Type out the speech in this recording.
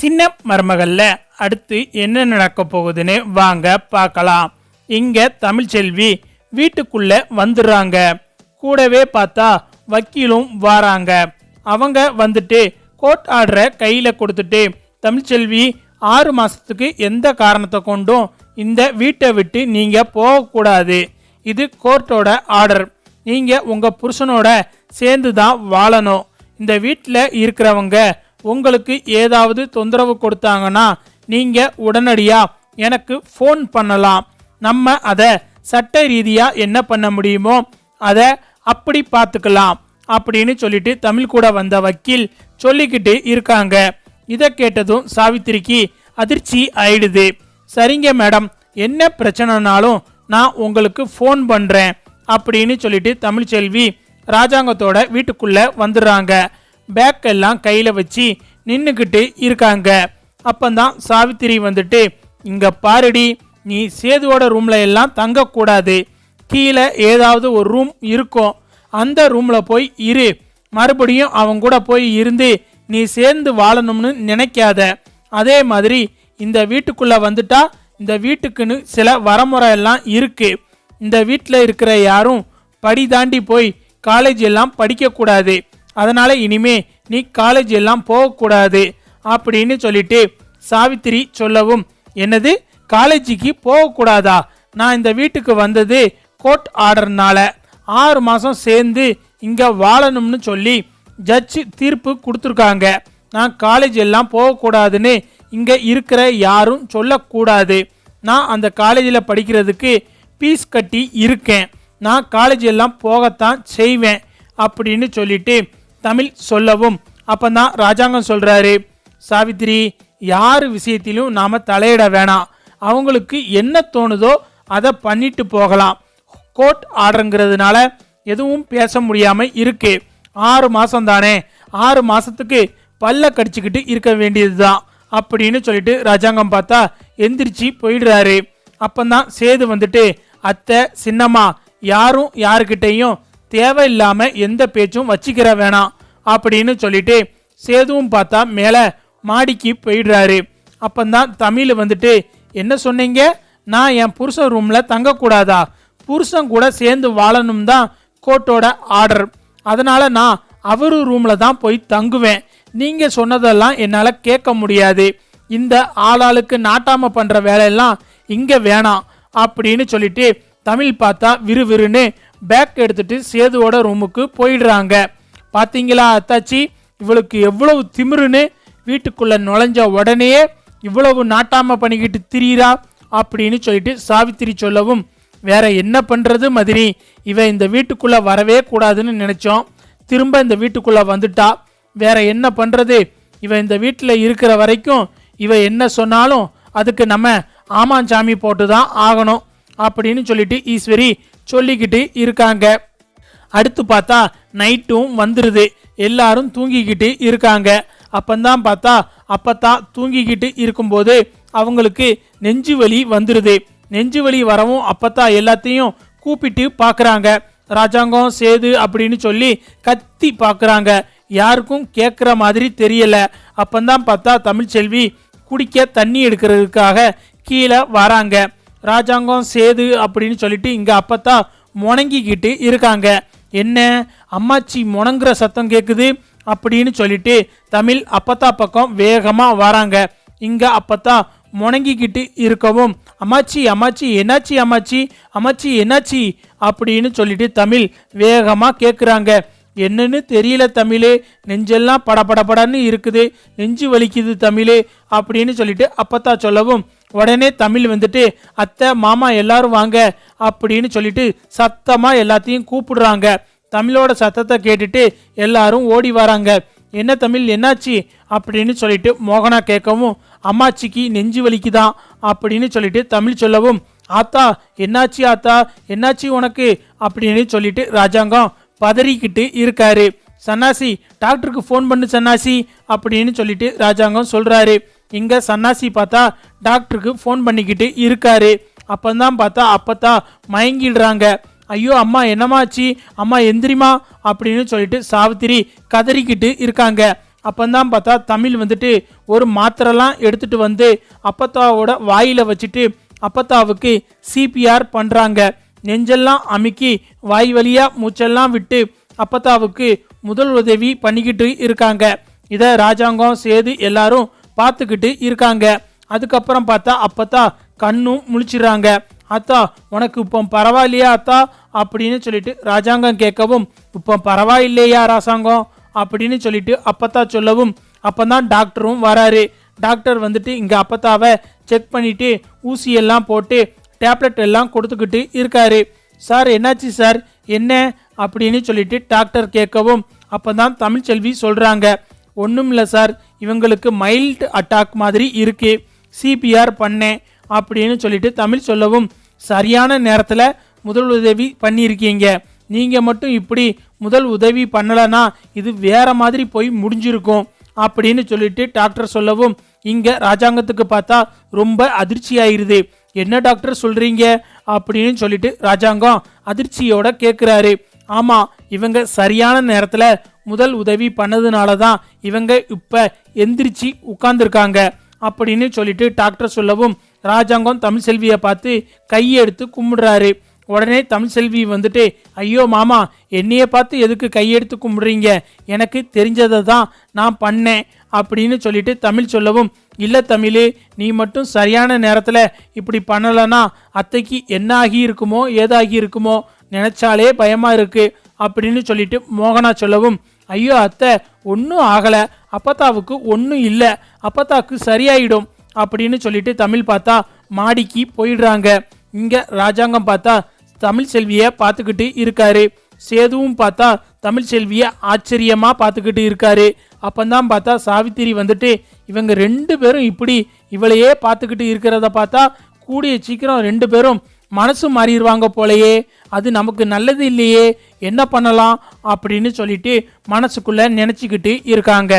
சின்ன மருமகளில் அடுத்து என்ன நடக்க போகுதுன்னு வாங்க பார்க்கலாம். இங்க தமிழ்ச்செல்வி வீட்டுக்குள்ள வந்துடுறாங்க கூடவே பார்த்தா வக்கீலும் வாராங்க. அவங்க வந்துட்டு கோர்ட் ஆர்டரை கையில் கொடுத்துட்டு தமிழ்ச்செல்வி ஆறு மாதத்துக்கு எந்த காரணத்தை கொண்டும் இந்த வீட்டை விட்டு நீங்கள் போகக்கூடாது. இது கோர்ட்டோட ஆர்டர். நீங்கள் உங்கள் புருஷனோட சேர்ந்து தான் வாழணும். இந்த வீட்டில் இருக்கிறவங்க உங்களுக்கு ஏதாவது தொந்தரவு கொடுத்தாங்கன்னா நீங்கள் உடனடியாக எனக்கு ஃபோன் பண்ணலாம். நம்ம அதை சட்ட ரீதியாக என்ன பண்ண முடியுமோ அதை அப்படி பார்த்துக்கலாம் அப்படின்னு சொல்லிட்டு தமிழ் கூட வந்த வக்கீல் சொல்லிக்கிட்டு இருக்காங்க. இதை கேட்டதும் சாவித்திரிக்கு அதிர்ச்சி ஆயிடுது. சரிங்க மேடம் என்ன பிரச்சனைனாலும் நான் உங்களுக்கு ஃபோன் பண்ணுறேன் அப்படின்னு சொல்லிட்டு தமிழ்ச்செல்வி ராஜாங்கத்தோட வீட்டுக்குள்ளே வந்துடுறாங்க. பேக் எல்லாம் கையில் வச்சு நின்றுக்கிட்டு இருக்காங்க. அப்பந்தான் சாவித்திரி வந்துட்டு இங்கே பாருடி நீ சேதுவோட ரூமில் எல்லாம் தங்கக்கூடாது. கீழே ஏதாவது ஒரு ரூம் இருக்கும். அந்த ரூமில் போய் இரு. மறுபடியும் அவங்க கூட போய் இருந்து நீ சேர்ந்து வாழணும்னு நினைக்காத. அதே மாதிரி இந்த வீட்டுக்குள்ளே வந்துட்டா இந்த வீட்டுக்குன்னு சில வரமுறை எல்லாம் இருக்கு. இந்த வீட்டில் இருக்கிற யாரும் படி தாண்டி போய் காலேஜ் எல்லாம் படிக்கக்கூடாது. அதனால் இனிமே நீ காலேஜ் எல்லாம் போகக்கூடாது அப்படின்னு சொல்லிட்டு சாவித்திரி சொல்லவும் என்னது? காலேஜுக்கு போகக்கூடாதா? நான் இந்த வீட்டுக்கு வந்தது கோர்ட் ஆர்டர்னால ஆறு மாதம் சேர்ந்து இங்கே வாழணும்னு சொல்லி ஜட்ஜு தீர்ப்பு கொடுத்துருக்காங்க. நான் காலேஜ் எல்லாம் போகக்கூடாதுன்னு இங்கே இருக்கிற யாரும் சொல்லக்கூடாது. நான் அந்த காலேஜில் படிக்கிறதுக்கு ஃபீஸ் கட்டி இருக்கேன். நான் காலேஜ் எல்லாம் போகத்தான் செய்வேன். அப்படின்னு சொல்லிட்டு தமிழ் சொல்லவும். அப்போ தான் ராஜாங்கம் சொல்கிறாரு சாவித்திரி யார் விஷயத்திலும் நாம் தலையிட வேணாம். அவங்களுக்கு என்ன தோணுதோ அதை பண்ணிட்டு போகலாம். கோர்ட் ஆர்டருங்கிறதுனால எதுவும் பேச முடியாமல் இருக்குது ஆறு மாதம் தானே. ஆறு மாதத்துக்கு பல்ல கடிச்சுக்கிட்டு இருக்க வேண்டியது தான் அப்படின்னு சொல்லிட்டு ராஜாங்கம் பார்த்தா எந்திரிச்சு போயிடுறாரு. அப்பந்தான் சேது வந்துட்டு அத்தை சின்னம்மா யாரும் யாருக்கிட்டையும் தேவையில்லாம எந்த பேச்சும் வச்சுக்கிற வேணாம் அப்படின்னு சொல்லிட்டு சேதுவும் பார்த்தா மேல மாடிக்கு போயிடுறாரு. அப்பந்தான் தமிழ் வந்துட்டு என்ன சொன்னீங்க? நான் என் புருஷன் ரூம்ல தங்கக்கூடாதா? புருஷன் கூட சேர்ந்து வாழணும் தான் கோர்ட்டோட ஆர்டர். அதனால நான் அவரு ரூம்ல தான் போய் தங்குவேன். நீங்க சொன்னதெல்லாம் என்னால் கேட்க முடியாது. இந்த ஆளாளுக்கு நாட்டாம பண்ற வேலையெல்லாம் இங்க வேணாம். அப்படின்னு சொல்லிட்டு தமிழ் பார்த்தா விறுவிறுன்னு பேக் எடுத்துட்டு சேதுவோட ரூமுக்கு போயிடுறாங்க. பார்த்தீங்களா அத்தாச்சி? இவளுக்கு எவ்வளவு திமிருன்னு வீட்டுக்குள்ளே நுழைஞ்ச உடனேயே இவ்வளவு நாட்டாம பண்ணிக்கிட்டு திரியிறா அப்படின்னு சொல்லிட்டு சாவித்திரி சொல்லவும் வேற என்ன பண்ணுறது மதினி? இவன் இந்த வீட்டுக்குள்ளே வரவே கூடாதுன்னு நினச்சோம். திரும்ப இந்த வீட்டுக்குள்ளே வந்துட்டா. வேற என்ன பண்ணுறது இவன் இந்த வீட்டில் இருக்கிற வரைக்கும் இவன் என்ன சொன்னாலும் அதுக்கு நம்ம ஆமாஞ்சாமி போட்டு தான் ஆகணும். அப்படின்னு சொல்லிட்டு ஈஸ்வரி சொல்லிக்கிட்டு இருக்காங்க. அடுத்து பார்த்தா நைட்டும் வந்துடுது எல்லாரும் தூங்கிக்கிட்டு இருக்காங்க. அப்பந்தான் பார்த்தா அப்பத்தான் தூங்கிக்கிட்டு இருக்கும்போது அவங்களுக்கு நெஞ்சு வலி வந்துடுது நெஞ்சு வலி வரவும் அப்பத்தான் எல்லாத்தையும் கூப்பிட்டு பார்க்குறாங்க ராஜாங்கம் சேது அப்படின்னு சொல்லி கத்தி பார்க்குறாங்க யாருக்கும் கேட்குற மாதிரி தெரியல. அப்பந்தான் பார்த்தா தமிழ்ச்செல்வி குடிக்க தண்ணி எடுக்கிறதுக்காக கீழே வராங்க. ராஜாங்கம் சேது அப்படின்னு சொல்லிட்டு இங்கே அப்பத்தான் முணங்கிக்கிட்டு இருக்காங்க. என்ன? அம்மாச்சி முணங்குற சத்தம் கேட்குது அப்படின்னு சொல்லிட்டு தமிழ் அப்பத்தா பக்கம் வேகமாக வராங்க. இங்கே அப்பத்தா முணங்கிக்கிட்டு இருக்கவும் அம்மாச்சி அம்மாச்சி என்னாச்சி அம்மாச்சி? அம்மாச்சி என்னாச்சி? அப்படின்னு சொல்லிட்டு தமிழ் வேகமாக கேட்குறாங்க என்னன்னு தெரியல தமிழே நெஞ்செல்லாம் படபடபடன்னு இருக்குது நெஞ்சு வலிக்குது தமிழே அப்படின்னு சொல்லிட்டு அப்பத்தா சொல்லவும் உடனே தமிழ் வந்துட்டு அத்தை மாமா எல்லாரும் வாங்க அப்படின்னு சொல்லிட்டு சத்தமாக எல்லாத்தையும் கூப்பிடுறாங்க. தமிழோட சத்தத்தை கேட்டுட்டு எல்லாரும் ஓடி வராங்க. என்ன தமிழ் என்னாச்சு? அப்படின்னு சொல்லிட்டு மோகனா கேட்கவும் அம்மாச்சிக்கு நெஞ்சு வலிக்குதான் அப்படின்னு சொல்லிட்டு தமிழ் சொல்லவும் ஆத்தா என்னாச்சு ஆத்தா? என்னாச்சு உனக்கு? அப்படின்னு சொல்லிட்டு ராஜாங்கம் பதறிக்கிட்டு இருக்காரு. சன்னாசி டாக்டருக்கு ஃபோன் பண்ணு சன்னாசி அப்படின்னு சொல்லிட்டு ராஜாங்கம் சொல்கிறாரு இங்கே சன்னாசி பார்த்தா டாக்டருக்கு ஃபோன் பண்ணிக்கிட்டு இருக்காரு. அப்பந்தான் பார்த்தா அப்பத்தா மயங்கிடுறாங்க. ஐயோ அம்மா என்னமாச்சு? அம்மா எந்திரிமா அப்படின்னு சொல்லிட்டு சாவித்திரி கதறிக்கிட்டு இருக்காங்க. அப்போந்தான் பார்த்தா தமிழ் வந்துட்டு ஒரு மாத்திரைலாம் எடுத்துட்டு வந்து அப்பத்தாவோட வாயில் வச்சுட்டு அப்பத்தாவுக்கு சிபிஆர் பண்ணுறாங்க நெஞ்செல்லாம் அமுக்கி வாய் வழியாக மூச்செல்லாம் விட்டு அப்பத்தாவுக்கு முதல் உதவி பண்ணிக்கிட்டு இருக்காங்க. இதை ராஜாங்கம் சேது எல்லாரும் பார்த்துக்கிட்டு இருக்காங்க. அதுக்கப்புறம் பார்த்தா அப்பத்தா கண்ணும் முழிச்சிடுறாங்க. அத்தா உனக்கு இப்போ பரவாயில்லையா அத்தா? அப்படின்னு சொல்லிட்டு ராஜாங்கம் கேட்கவும் இப்போ பரவாயில்லையா ராசாங்கம்? அப்படின்னு சொல்லிட்டு அப்பத்தா சொல்லவும் அப்பதான் டாக்டரும் வராரு. டாக்டர் வந்துட்டு இங்கே அப்பத்தாவை செக் பண்ணிட்டு ஊசியெல்லாம் போட்டு டேப்லெட் எல்லாம் கொடுத்துக்கிட்டு இருக்காரு. சார் என்னாச்சு சார்? என்ன? அப்படின்னு சொல்லிட்டு டாக்டர் கேட்கவும் அப்பதான் தமிழ்ச்செல்வி சொல்கிறாங்க ஒன்றும் இல்லை சார். இவங்களுக்கு மைல்டு அட்டாக் மாதிரி இருக்கு. சிபிஆர் பண்ணேன் அப்படின்னு சொல்லிட்டு தமிழ் சொல்லவும் சரியான நேரத்தில் முதல் உதவி பண்ணியிருக்கீங்க. நீங்கள் மட்டும் இப்படி முதல் உதவி பண்ணலைன்னா இது வேற மாதிரி போய் முடிஞ்சிருக்கும் அப்படின்னு சொல்லிட்டு டாக்டர் சொல்லவும் இங்கே ராஜாங்கத்துக்கு பார்த்தா ரொம்ப அதிர்ச்சி ஆயிருது என்ன டாக்டர் சொல்கிறீங்க அப்படின்னு சொல்லிட்டு ராஜாங்கம் அதிர்ச்சியோட கேட்குறாரு ஆமாம் இவங்க சரியான நேரத்தில் முதல் உதவி பண்ணதுனால தான் இவங்க இப்போ எந்திரிச்சு உட்கார்ந்துருக்காங்க அப்படின்னு சொல்லிட்டு டாக்டர் சொல்லவும் ராஜாங்கம் தமிழ் செல்வியை பார்த்து கையெடுத்து கும்பிடுறாரு. உடனே தமிழ் செல்வி வந்துட்டு ஐயோ மாமா என்னையே பார்த்து எதுக்கு கையெடுத்து கும்பிடுறீங்க? எனக்கு தெரிஞ்சதை தான் நான் பண்ணேன். அப்படின்னு சொல்லிட்டு தமிழ் சொல்லவும் இல்லை தமிழ் நீ மட்டும் சரியான நேரத்தில் இப்படி பண்ணலைன்னா அத்தைக்கு என்ன ஆகி இருக்குமோ ஏதாகி இருக்குமோ நினச்சாலே பயமாக இருக்குது அப்படின்னு சொல்லிட்டு மோகனா சொல்லவும் ஐயோ அத்தை ஒன்றும் ஆகலை. அப்பத்தாவுக்கு ஒன்றும் இல்லை. அப்பத்தாவுக்கு சரியாயிடும் அப்படின்னு சொல்லிட்டு தமிழ் பார்த்தா மாடிக்கு போயிடுறாங்க. இங்கே ராஜாங்கம் பார்த்தா தமிழ் செல்வியை பார்த்துக்கிட்டு இருக்காரு. சேதுவும் பார்த்தா தமிழ் செல்வியை ஆச்சரியமாக பார்த்துக்கிட்டு இருக்காரு. அப்பந்தான் பார்த்தா சாவித்திரி வந்துட்டு இவங்க ரெண்டு பேரும் இப்படி இவளையே பார்த்துக்கிட்டு இருக்கிறத பார்த்தா கூடிய சீக்கிரம் ரெண்டு பேரும் மனசு மாறிடுவாங்க போலயே அது நமக்கு நல்லது இல்லையே என்ன பண்ணலாம் அப்படின்னு சொல்லிட்டு மனசுக்குள்ள நினைச்சுக்கிட்டு இருக்காங்க.